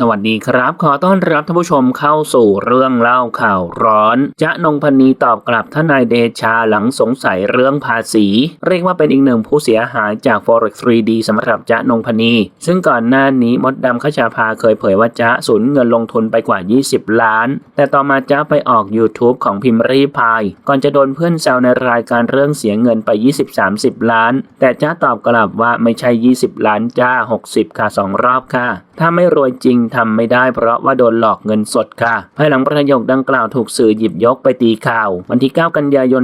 สวัสดีครับ ขอต้อนรับท่านผู้ชมเข้าสู่เรื่องเล่าข่าวร้อนจะนงพนีตอบกลับทนายเดชาหลังสงสัยเรื่องภาษี เรียกว่าเป็นอีกหนึ่งผู้เสียหายจาก Forex 3D สำหรับจะนงพนี ซึ่งก่อนหน้านี้มดดำขชาภาเคยเผยว่าจะสูญเงินลงทุนไปกว่า 20 ล้าน แต่ต่อมาจะไปออก YouTube ของพิมพ์รีพายก่อนจะโดนเพื่อนแซวในรายการเรื่องเสียเงินไป 20-30 ล้าน แต่จะตอบกลับว่าไม่ใช่ 20 ล้านจ้า 60 ค่ะสองรอบค่ะ ถ้าไม่รวยจริงทำไม่ได้เพราะว่าโดนหลอกเงินสดค่ะ ภายหลังประโยคดังกล่าวถูกสื่อหยิบยกไปตีข่าว วันที่ 9 กันยายน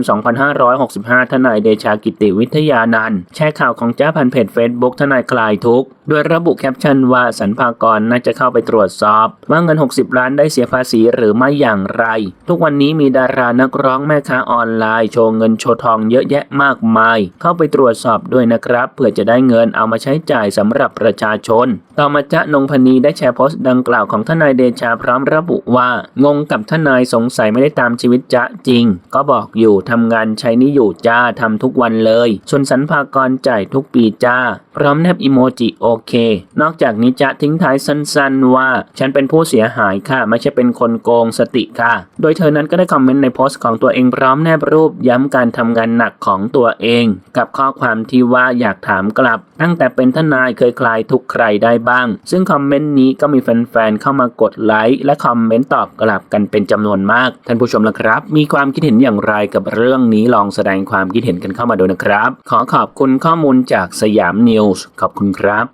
2565 ทนายเดชากิติวิทยานันท์แชร์ข่าวของจ้าพันเพจเฟซบุ๊กทนายคลายทุกโดยระบุแคปชั่นว่าสรรพากรน่าจะเข้าไปตรวจสอบ ว่าเงิน 60 ล้านได้เสียภาษีหรือไม่อย่างไร ทุกวันนี้มีดารานักร้องแม่ค้าออนไลน์โชว์เงินโชว์ทองเยอะแยะมากมาย เข้าไปตรวจสอบด้วยนะครับเพื่อจะได้เงินเอามาใช้จ่ายสำหรับประชาชน ต่อมาจ๊ะนงพนีได้แชร์โพสต์ดังกล่าวของทนายเดชาพร้อมระบุว่างงกับทนายสงสัยไม่ได้ตามชีวิตจ๊ะจริง ก็บอกอยู่ทำงานใช้นี่อยู่จ้าทำทุกวันเลยส่วนสรรพากรจ่ายทุกปีจ้า พร้อมแนบอีโมจิโอเค นอกจากนี้จะทิ้งท้ายสั้นๆ ว่า ฉันเป็นผู้เสียหายค่ะ ไม่ใช่เป็นคนโกงสติค่ะ โดยเธอนั้นก็ได้คอมเมนต์ในโพสต์ของตัวเองพร้อมแนบรูปย้ำการทำงานหนักของตัวเอง กับข้อความที่ว่าอยากถามกลับ ตั้งแต่เป็นทนายเคยคลายทุกใครได้บ้าง ซึ่งคอมเมนต์นี้ก็มีแฟนๆเข้ามากดไลค์และคอมเมนต์ตอบกลับกันเป็นจำนวนมาก ท่านผู้ชมละครับ มีความคิดเห็นอย่างไรกับเรื่องนี้ลองแสดงความคิดเห็นกันเข้ามาดูนะครับ ขอขอบคุณข้อมูลจากสยามนิวส์ขอบคุณครับ